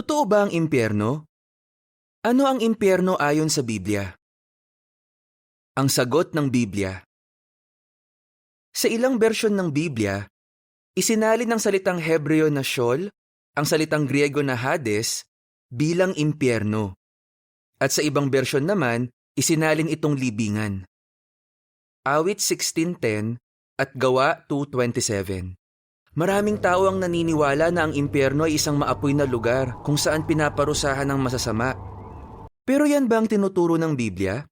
Totoo ba ang impyerno? Ano ang impyerno ayon sa Biblia? Ang sagot ng Biblia. Sa ilang bersyon ng Biblia, isinalin ng salitang Hebreo na Sheol, ang salitang Griego na Hades, bilang impyerno. At sa ibang bersyon naman, isinalin itong libingan. Awit 16.10 at Gawa 2.27 Maraming tao ang naniniwala na ang impyerno ay isang maapoy na lugar kung saan pinaparusahan ng masasama. Pero yan ba ang tinuturo ng Biblia?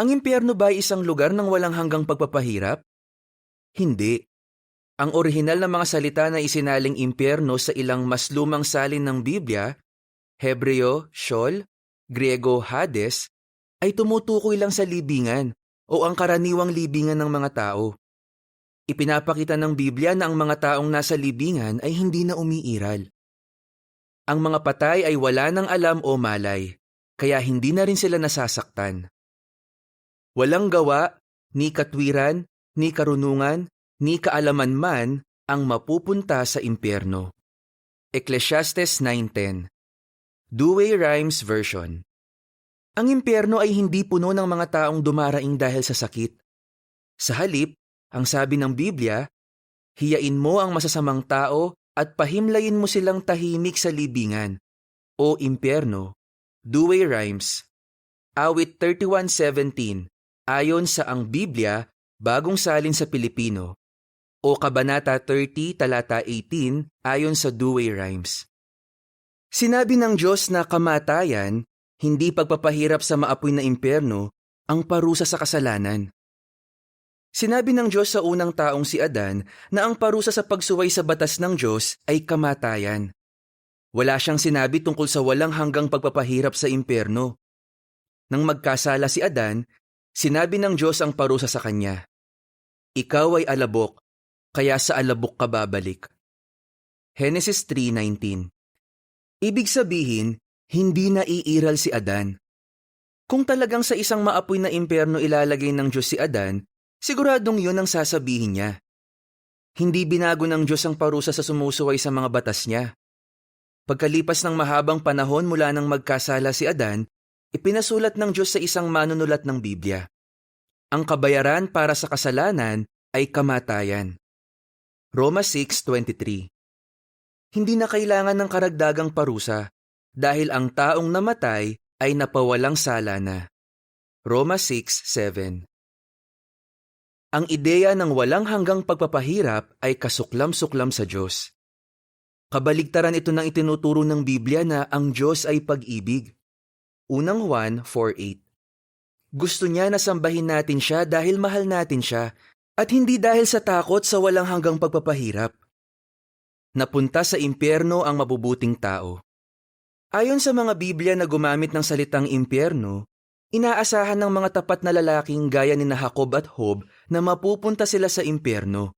Ang impyerno ba ay isang lugar ng walang hanggang pagpapahirap? Hindi. Ang orihinal na mga salita na isinaling impyerno sa ilang mas lumang salin ng Biblia, Hebreo, Sheol, Griego, Hades, ay tumutukoy lang sa libingan o ang karaniwang libingan ng mga tao. Ipinapakita ng Biblia na ang mga taong nasa libingan ay hindi na umiiral. Ang mga patay ay wala ng alam o malay, kaya hindi na rin sila nasasaktan. Walang gawa, ni katwiran, ni karunungan, ni kaalaman man ang mapupunta sa impyerno. Ecclesiastes 9.10 Douay Rhymes Version Ang impyerno ay hindi puno ng mga taong dumaraing dahil sa sakit. Sa halip, ang sabi ng Biblia, hiyain mo ang masasamang tao at pahimlayin mo silang tahimik sa libingan o impyerno. Douay Rhymes Awit 31.17 Ayon sa ang Biblia, bagong salin sa Pilipino o Kabanata 30 talata 18 ayon sa Douay Rhymes. Sinabi ng Diyos na kamatayan, hindi pagpapahirap sa maapoy na impyerno, ang parusa sa kasalanan. Sinabi ng Diyos sa unang taong si Adan na ang parusa sa pagsuway sa batas ng Diyos ay kamatayan. Wala siyang sinabi tungkol sa walang hanggang pagpapahirap sa impyerno. Nang magkasala si Adan, sinabi ng Diyos ang parusa sa kanya. Ikaw ay alabok, kaya sa alabok ka babalik. Genesis 3.19 Ibig sabihin, hindi na iiral si Adan. Kung talagang sa isang maapoy na impyerno ilalagay ng Diyos si Adan, Siguradong yun ang sasabihin niya. Hindi binago ng Diyos ang parusa sa sumusuway sa mga batas niya. Pagkalipas ng mahabang panahon mula nang magkasala si Adan, ipinasulat ng Diyos sa isang manunulat ng Biblia. Ang kabayaran para sa kasalanan ay kamatayan. Roma 6.23 Hindi na kailangan ng karagdagang parusa dahil ang taong namatay ay napawalang sala na. Roma 6.7 ang ideya ng walang hanggang pagpapahirap ay kasuklam-suklam sa Diyos. Kabaligtaran ito ng itinuturo ng Biblia na ang Diyos ay pag-ibig. Unang Juan 4.8 Gusto niya na sambahin natin siya dahil mahal natin siya at hindi dahil sa takot sa walang hanggang pagpapahirap. Napunta sa impyerno ang mabubuting tao. Ayon sa mga Biblia na gumamit ng salitang impyerno, Inaasahan ng mga tapat na lalaking gaya ni Jacob at Hob na mapupunta sila sa impyerno.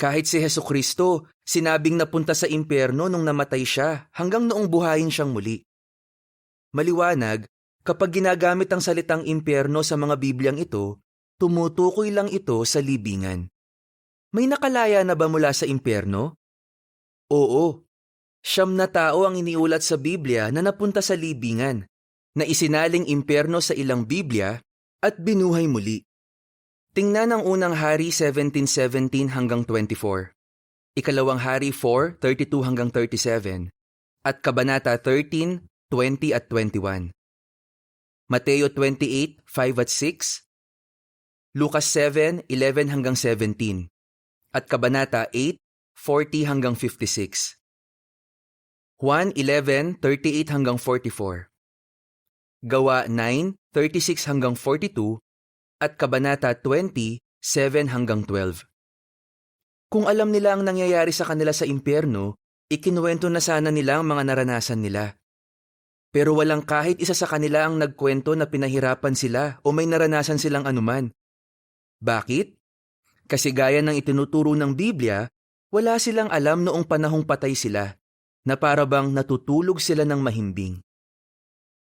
Kahit si Heso Kristo, sinabing napunta sa impyerno nung namatay siya hanggang noong buhayin siyang muli. Maliwanag, kapag ginagamit ang salitang impyerno sa mga Bibliang ito, tumutukoy lang ito sa libingan. May nakalaya na ba mula sa impyerno? Oo. Siyam na tao ang iniulat sa Biblia na napunta sa libingan na isinaling impyerno sa ilang Biblia at binuhay muli. Tingnan ang unang hari 17:17 hanggang 24, ikalawang hari 4:32 hanggang 37, at kabanata 13, 20 at 21. Mateo 28:5 at 6, Lucas 7:11 hanggang 17, at kabanata 8, 40 hanggang 56. Juan 11:38 hanggang 44. Gawa 9, 36 hanggang 42 at Kabanata 20, 7 hanggang 12. Kung alam nila ang nangyayari sa kanila sa impyerno, ikinuwento na sana nila ang mga naranasan nila. Pero walang kahit isa sa kanila ang nagkwento na pinahirapan sila o may naranasan silang anuman. Bakit? Kasi gaya ng itinuturo ng Biblia, wala silang alam noong panahong patay sila, na para bang natutulog sila ng mahimbing.